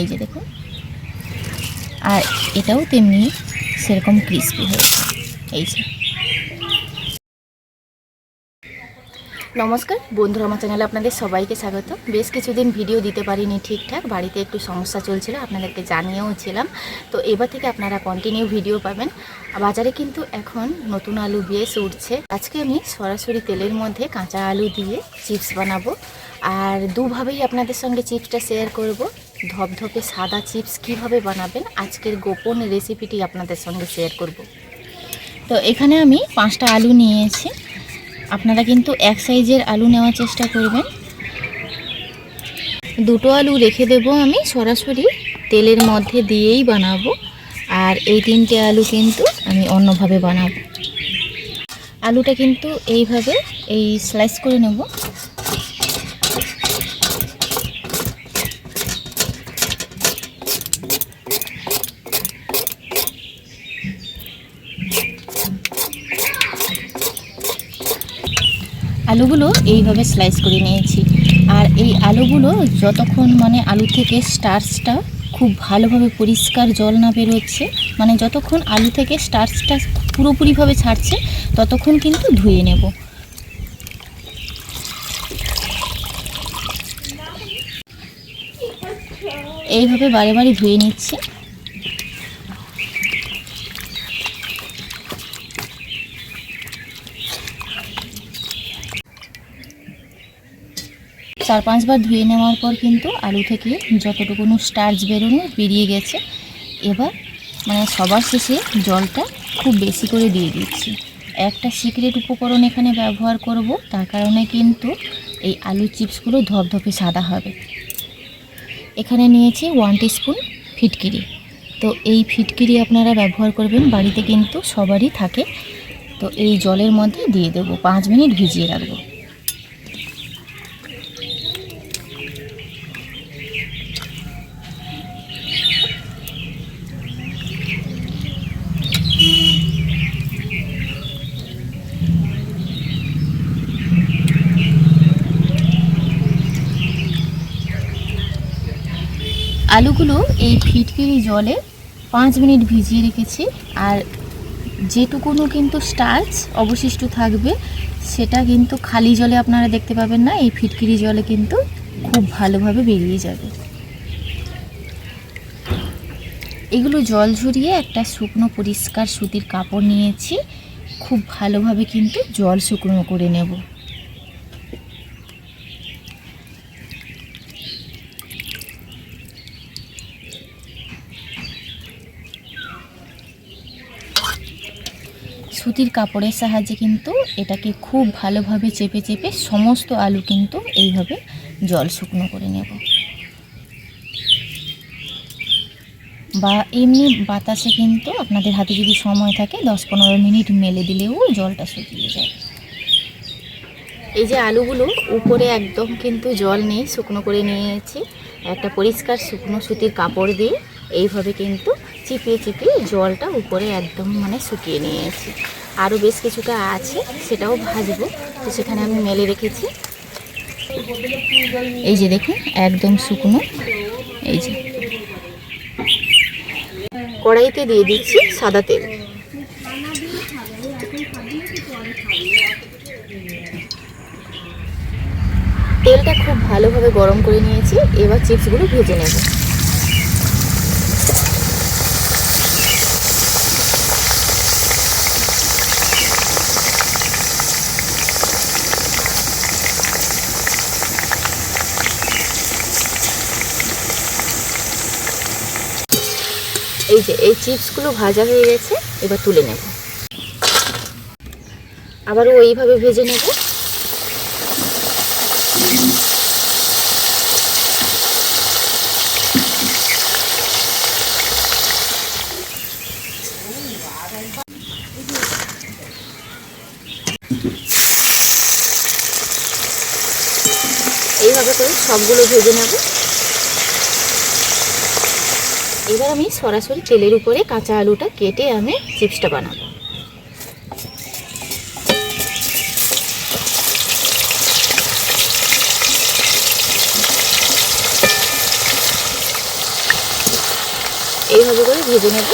এই যে দেখুন। আর এটাও তেমনি সেরকম ক্রিস্পি হয়েছে। এই যে। নমস্কার, বন্ধুরা, আমার চ্যানেলে আপনাদের সবাইকে স্বাগত। বেশ কিছুদিন ভিডিও দিতে পারিনি ঠিকঠাক, বাড়িতে একটু সমস্যা চলছিল, আপনাদেরকে জানিয়েও ছিলাম। তো এবার থেকে আপনারা কন্টিনিউ ভিডিও পাবেন। বাজারে কিন্তু এখন নতুন আলু বেশ উঠছে। আজকে আমি সরাসরি তেলের মধ্যে কাঁচা আলু দিয়ে চিপস বানাবো। আর দুভাবেই আপনাদের সঙ্গে চিপসটা শেয়ার করব। ধপধপে সাদা চিপস কীভাবে বানাবেন? আজকের গোপন রেসিপিটি আপনাদের সঙ্গে শেয়ার করব। তো এখানে আমি পাঁচটা আলু নিয়েছি। আপনারা কিন্তু এক সাইজের আলু নেওয়ার চেষ্টা করবেন। দুটো আলু রেখে দেব আমি সরাসরি। তেলের মধ্যে দিয়েই বানাবো। আর এই তিনটে আলু কিন্তু আমি অন্যভাবে বানাবো। আলুটা কিন্তু এইভাবে এই স্লাইস করে নেব। আলুগুলো এইভাবে স্লাইস করে নিয়েছি। আর এই আলুগুলো যতক্ষণ মানে আলু থেকে স্টার্চটা খুব ভালোভাবে পরিষ্কার জল না বেরোচ্ছে মানে যতক্ষণ আলু থেকে স্টার্চটা পুরোপুরিভাবে ছাড়ছে, ততক্ষণ কিন্তু ধুয়ে নেব। এইভাবে বারে বারে ধুয়ে নিচ্ছে। চার পাঁচবার ধুয়ে নেওয়ার পর কিন্তু আলু থেকে যতটুকুনো স্টার্চ বেরোনো বেরিয়ে গেছে, এবার মানে সবার শেষে জলটা খুব বেশি করে দিয়ে দিচ্ছি। একটা সিক্রেট উপকরণ এখানে ব্যবহার করব, তার কারণে কিন্তু এই আলু চিপসগুলো ধপধপে সাদা হবে। এখানে নিয়েছি ওয়ান স্পুন ফিটকিরি। তো এই ফিটকিরি আপনারা ব্যবহার করবেন, বাড়িতে কিন্তু সবারই থাকে। তো এই জলের মধ্যে দিয়ে দেবো, পাঁচ মিনিট ভিজিয়ে রাখব। আলুগুলো এই ফিটকিরি জলে পাঁচ মিনিট ভিজিয়ে রেখেছি, আর যেটুকুনো কিন্তু স্টার্চ অবশিষ্ট থাকবে, সেটা কিন্তু খালি জলে আপনারা দেখতে পাবেন না, এই ফিটকিরি জলে কিন্তু খুব ভালোভাবে বেরিয়ে যাবে। এগুলো জল ঝরিয়ে একটা শুকনো পরিষ্কার সুতির কাপড় নিয়েছি, খুব ভালোভাবে কিন্তু জল শুকনো করে নেব। সুতির কাপড়ের সাহায্যে কিন্তু এটাকে খুব ভালোভাবে চেপে চেপে সমস্ত আলু কিন্তু এইভাবে জল শুকনো করে নেব। বা এমনি বাতাসে কিন্তু আপনাদের হাতে যদি সময় থাকে দশ পনেরো মিনিট মেলে দিলেও জলটা শুকিয়ে যায়। এই যে আলুগুলো উপরে একদম কিন্তু জল নেই, শুকনো করে নিয়েছি। একটা পরিষ্কার শুকনো সুতির কাপড় দিয়ে এইভাবে কিন্তু চিপিয়ে চিপিয়ে জলটা উপরে একদম মানে শুকিয়ে নিয়েছি। আরও বেশ কিছুটা আছে, সেটাও ভাজবো। তো সেখানে আমি মেলে রেখেছি। এই যে দেখুন, একদম শুকনো। এই যে। কড়াইতে দিয়ে দিচ্ছি সাদা তেল। তেলটা খুব ভালোভাবে গরম করে নিয়েছি, এবার চিপসগুলো ভেজে নেব। এই যে, এই চিপসগুলো ভাজা হয়ে গেছে, এবার তুলে নেব। আবারও ওইভাবে ভেজে নেব। এইভাবে করে সবগুলো ভেজে নেব। এবার আমি সরাসরি তেলের উপরে কাঁচা আলুটা কেটে আমি চিপসটা বানাবো। এইভাবে করে ভেজে নেব।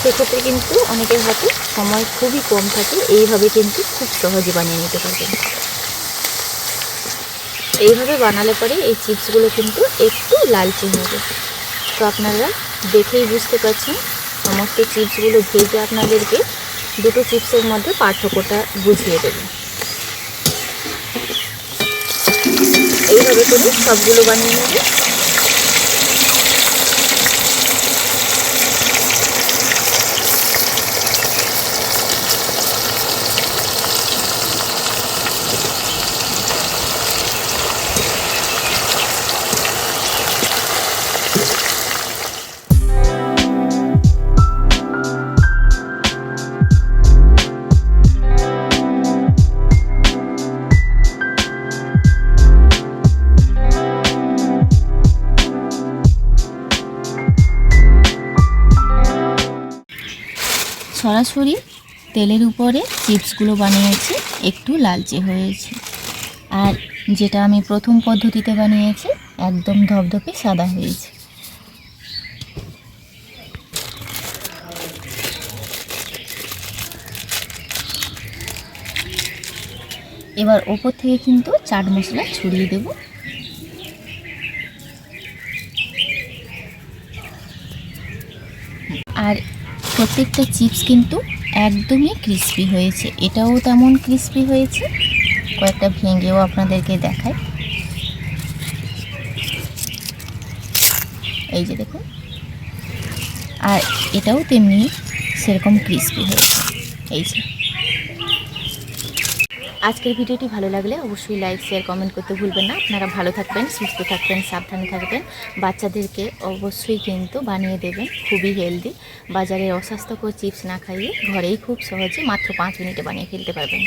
সেক্ষেত্রে কিন্তু অনেকের হাতে সময় খুবই কম থাকে, এইভাবে কিন্তু খুব সহজে বানিয়ে নিতে পারবেন। এইভাবে বানালে পরে এই চিপসগুলো কিন্তু একটু লালচে হবে। তো আপনারা দেখেই বুঝতে পারছেন, সমস্ত চিপসগুলো ভেজে আপনাদেরকে দুটো চিপসের মধ্যে পার্থক্যটা বুঝিয়ে দেবে। এইভাবে করে সবগুলো বানিয়ে নেবে। সরাসরি তেলের উপরে চিপসগুলো বানিয়েছি, একটু লালচে হয়েছে। আর যেটা আমি প্রথম পদ্ধতিতে বানিয়েছি, একদম ধপধপে সাদা হয়েছে। এবার ওপর থেকে কিন্তু চাট মশলা ছড়িয়ে দেবো। আর প্রত্যেকটা চিপস কিন্তু একদমই ক্রিস্পি হয়েছে। এটাও তেমন ক্রিস্পি হয়েছে। কয়েকটা ভেঙেও আপনাদেরকে দেখায় এই যে দেখুন। আর এটাও তেমনি সেরকম ক্রিস্পি হয়েছে। এই যে। আজকের ভিডিওটি ভালো লাগলে অবশ্যই লাইক শেয়ার কমেন্ট করতে ভুলবেন না। আপনারা ভালো থাকবেন, সুস্থ থাকবেন, সাবধানে থাকবেন। বাচ্চাদেরকে অবশ্যই কিন্তু বানিয়ে দেবেন, খুবই হেলদি বাজারে অস্বাস্থ্যকর চিপস না খাইয়ে ঘরেই খুব সহজে মাত্র পাঁচ মিনিটে বানিয়ে ফেলতে পারবেন।